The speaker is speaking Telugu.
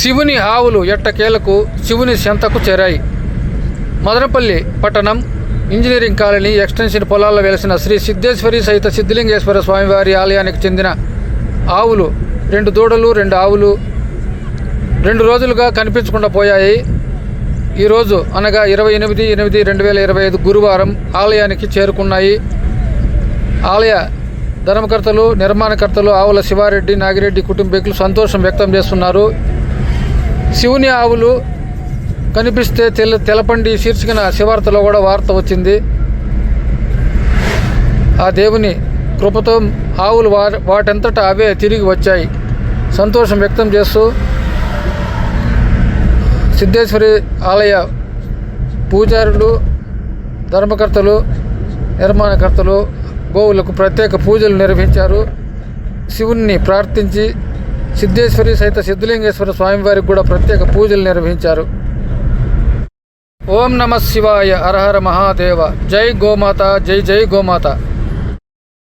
శివుని ఆవులు ఎట్టకేలకు శివుని చెంతకు చేరాయి. మదనపల్లి పట్టణం ఇంజనీరింగ్ కాలనీ ఎక్స్టెన్షన్ పొలాల్లో వెలిసిన శ్రీ సిద్ధేశ్వరి సహిత సిద్ధలింగేశ్వర స్వామివారి ఆలయానికి చెందిన ఆవులు రెండు దూడలు రెండు ఆవులు రెండు రోజులుగా కనిపించకుండా పోయాయి. ఈరోజు అనగా ఇరవై ఎనిమిది ఎనిమిది రెండు వేల ఇరవై ఐదు గురువారం ఆలయానికి చేరుకున్నాయి. ఆలయ ధర్మకర్తలు నిర్మాణకర్తలు ఆవుల శివారెడ్డి నాగిరెడ్డి కుటుంబీకులు సంతోషం వ్యక్తం చేస్తున్నారు. శివుని ఆవులు కనిపిస్తే తెల తెలపండి శీర్షికన శివార్తలో కూడా వార్త వచ్చింది. ఆ దేవుని కృపతో ఆవులు వా వాటంతటా అవే తిరిగి వచ్చాయి. సంతోషం వ్యక్తం చేస్తూ సిద్ధేశ్వరి ఆలయ పూజారులు ధర్మకర్తలు నిర్మాణకర్తలు గోవులకు ప్రత్యేక పూజలు నిర్వహించారు. శివుణ్ణి ప్రార్థించి సిద్ధేశ్వరి సహిత సిద్ధలింగేశ్వర స్వామివారికి కూడా ప్రత్యేక పూజలు నిర్వహించారు. ఓం నమ శివాయ అరహర మహాదేవ జై గోమాత జై జై గోమాత.